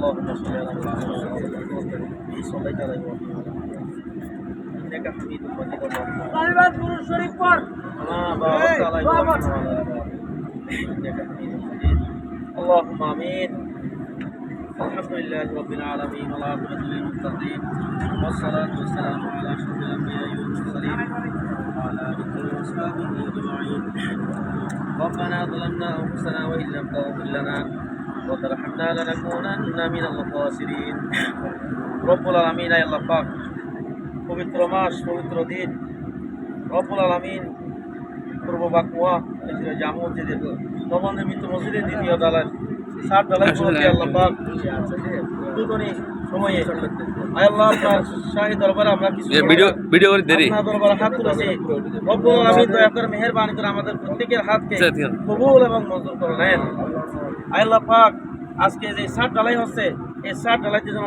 اللهم صل على محمد صليت على انك حميد اللهم امين الحمد لله رب العالمين والعاقبة للمتقين والصلاة والسلام على أشرف الأنبياء والمرسلين وعلى آله وأصحابه أجمعين ربنا ظلمنا أنفسنا وإن لم تغفر لنا وترحمنا لنكونن من الخاسرين رب العالمين يا الله পাক পবিত্র মাস পবিত্র দিন রব্বুল আলমিন পূর্ব বাকুয়া জামু মসজিদের নবনির্মিত মসজিদের দ্বিতীয় দালান সাত দালান আল্লাহ পাক দুদনি সময়ে আয় আল্লাহ আপনার শাহী দরবারে আমরা কিছু ভিডিও ভিডিও করে দেরি। আপনার দরবারে হাত তুলেছি। রব্বুল আলামিন দয়া করে মেহেরবানি করে আমাদের প্রত্যেকের হাতকে আচ্ছা, ঠিক আছে। কবুল এবং মঞ্জুর করে নেন। আয় আল্লাহ পাক আজকে যে ডালাই হচ্ছে এই ডালাইতে যেন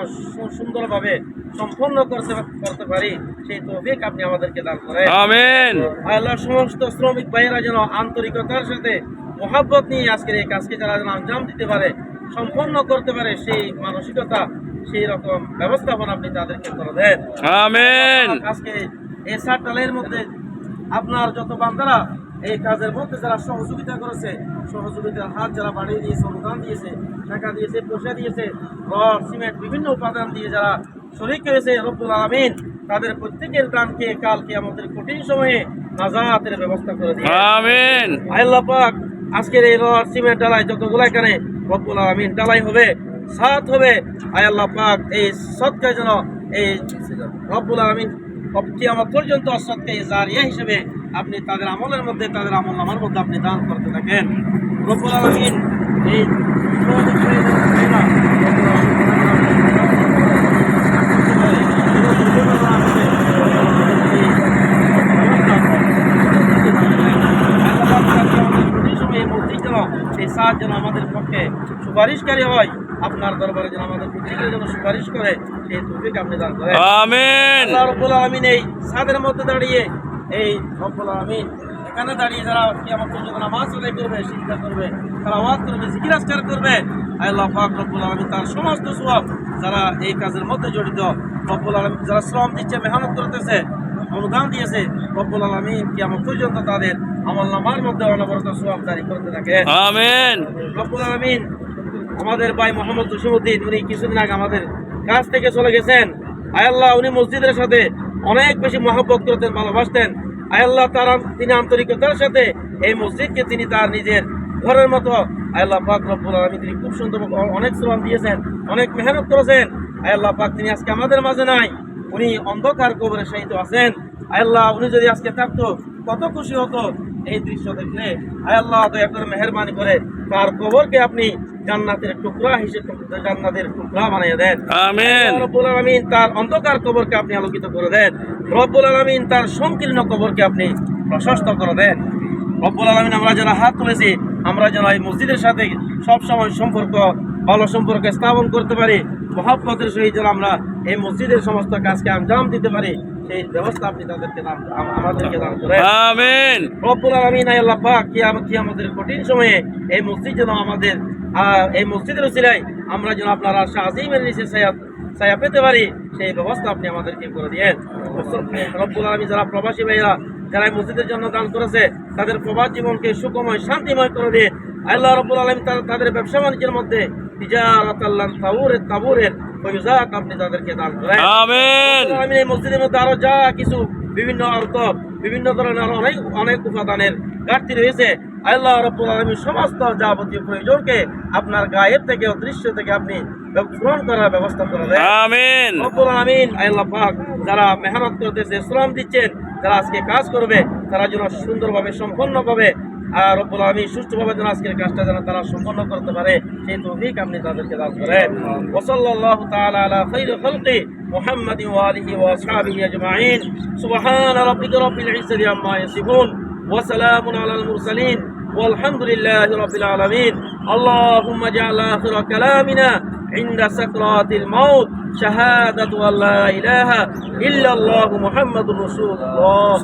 সুন্দরভাবে সম্পন্ন করতে করতে পারি সেই তৌফিক আপনি আমাদেরকে দান করেন। আমিন। আল্লাহ সমস্ত শ্রমিক ভাইয়েরা যেন আন্তরিকতার সাথে মহাব্বত নিয়ে আজকের এই কাজকে যারা যেন আঞ্জাম দিতে পারে সম্পন্ন করতে পারে সেই মানসিকতা সেই রকম ব্যবস্থাপনা আপনি তাদেরকে করে দেন। আমিন। আজকে এই ডালের মধ্যে আপনার যত বান্দারা এই কাজের মধ্যে যারা সহযোগিতা করেছে সহযোগিতার হাত যারা বাড়িয়ে দিয়েছে অনুদান দিয়েছে টাকা দিয়েছে পয়সা দিয়েছে রড সিমেন্ট বিভিন্ন উপাদান দিয়ে যারা শরিক করেছে রব্বুল আলমিন তাদের প্রত্যেকের দানকে কালকে আমাদের কঠিন সময়ে নাজাতের ব্যবস্থা করে দিয়ে আমিন। আল্লাহ পাক আজকের এই লোহার সিমেন্ট ডালাই যতগুলো এখানে রব্বুল আলমিন ডালাই হবে, সাত হবে। আয় আল্লাহ পাক, এই সৎকে যেন এই রব্বুল আলমিন আমার পর্যন্ত সৎকে জারিয়া হিসেবে আপনি তাদের আমলের মধ্যে, তাদের আমল নামার মধ্যে আপনি দান করতে থাকেন। রব্বুল আলমিন এই মসজিদ যেন সাত যেন আমাদের পক্ষে সুপারিশকারী হয় আপনার দরবারে যেন আমাদের প্রত্যেকের জন্য সুপারিশ করে সেই তৌফিক আপনি দান করেন। আমিন। আল্লাহ রব্বুল আলমিন এই সাদের মধ্যে দাঁড়িয়ে এই রব্বুল আলমিন এখানে দাঁড়িয়ে যারা কিয়ামত পর্যন্ত নামাজ আদায় করবে শিক্ষা করবে তারা ওয়াজ করবে জিকিরাজকার করবে আল্লাহ পাক রব্বুল আলমিন তার সমস্ত সওয়াব যারা এই কাজের মধ্যে জড়িত রব্বুল আলমিন যারা শ্রম দিচ্ছে মেহনত করতেছে অনুদান দিয়েছে রব্বুল আলমিন কিয়ামত পর্যন্ত তাদের আমল নামার মধ্যে অনবরত সওয়াব জারি করতে থাকে। আমিন। রব্বুল আলমিন আমাদের ভাই মোহাম্মদ জসিমুদ্দিন উনি কিছুদিন আগে আমাদের কাছ থেকে চলে গেছেন। আয়াল্লাহ উনি মসজিদের সাথে অনেক বেশি মহব্বত করতেন ভালোবাসতেন। আয়াল্লাহ তার তিনি আন্তরিকতার সাথে এই মসজিদকে তিনি তার নিজের ঘরের মতো আয়াল্লাহ পাক রব্বুল আলমী তিনি খুব সুন্দর অনেক শ্রম দিয়েছেন অনেক মেহনত করেছেন। আয়াল্লাহ পাক তিনি আজকে আমাদের মাঝে নাই উনি অন্ধকার কবরে শাহিত আছেন আয়াল্লাহ উনি যদি আজকে থাকতো কত খুশি হতো এই দৃশ্য দেখলে আয়াল্লাহ দয়া করে মেহরবানি করে তার কবরকে আপনি জান্নাতের টুকরা হিসেবে জান্নাতের টুকরা বানিয়ে দেন। আমিন। রব্বুল আলমিন তার অন্ধকার কবরকে আপনি আলোকিত করে দেন। রব্বুল আলমিন তার সংকীর্ণ কবরকে আপনি প্রশস্ত করে দেন। রব্বুল আলমিন আমরা যারা হাত তুলেছি আমরা যেন এই মসজিদের সাথে সবসময় সম্পর্ক ভালো সম্পর্ক স্থাপন করতে পারি। মহাব্বতের সহিত যেন আমরা এই মসজিদের সমস্ত কাজকে আঞ্জাম দিতে পারি। সেই ব্যবস্থা আপনি তাদেরকে দান আমাদেরকে দান করেন। আমিন। রব্বুল আলামিন আয় আল্লাহ পাক কিয়ামত কিয়ামতের কঠিন সময়ে এই মসজিদ যেন আমাদের এই মসজিদের উসিলায় আমরা যেন আপনার আশা আজিমের নিচে ছায়া ছায়া পেতে পারি সেই ব্যবস্থা আপনি আমাদেরকে করে দিয়েন। রব্বুল আলামিন যারা প্রবাসী ভাইরা যারা মসজিদের জন্য দান করেছে তাদের প্রবাস জীবনকে সুখময় শান্তিময় করে দিয়ে আল্লাহ রব্বুল আলম তাদের ব্যবসা বাণিজ্যের মধ্যে তিজারাত আল্লাহ তাবুরের তাবুরের ফয়ুজাত আপনি তাদেরকে দান করেন। আমিন। আমি এই মসজিদের মধ্যে আরও যা কিছু বিভিন্ন অর্থ বিভিন্ন ধরনের অনেক অনেক উপাদানের ঘাটতি রয়েছে আল্লাহ রব্বুল আলমীর সমস্ত যাবতীয় প্রয়োজনকে আপনার গায়ের থেকে অদৃশ্য থেকে আপনি পূরণ করার ব্যবস্থা করে দেন। আমিন। রব্বুল আলমিন আল্লাহ পাক যারা মেহনত করতেছে শ্রম দিচ্ছেন যারা আজকে কাজ করবে তারা যেন সুন্দরভাবে সম্পন্ন পাবে আর রব্বুল আলামিন সুষ্ঠুভাবে যেন আজকের কাজটা যেন তারা সম্পন্ন করতে পারে সেই তৌফিক আপনি তাদেরকে দান করেন ওসল্লাল্লাহু তাআলা আলা খাইরি খালকি محمد وآله وأصحابه أجمعين سبحان ربك رب العزة عما يصفون وسلام على المرسلين والحمد لله رب العالمين اللهم اجعل آخر كلامنا عند سكرات الموت شهادة أن لا إله إلا الله محمد رسول الله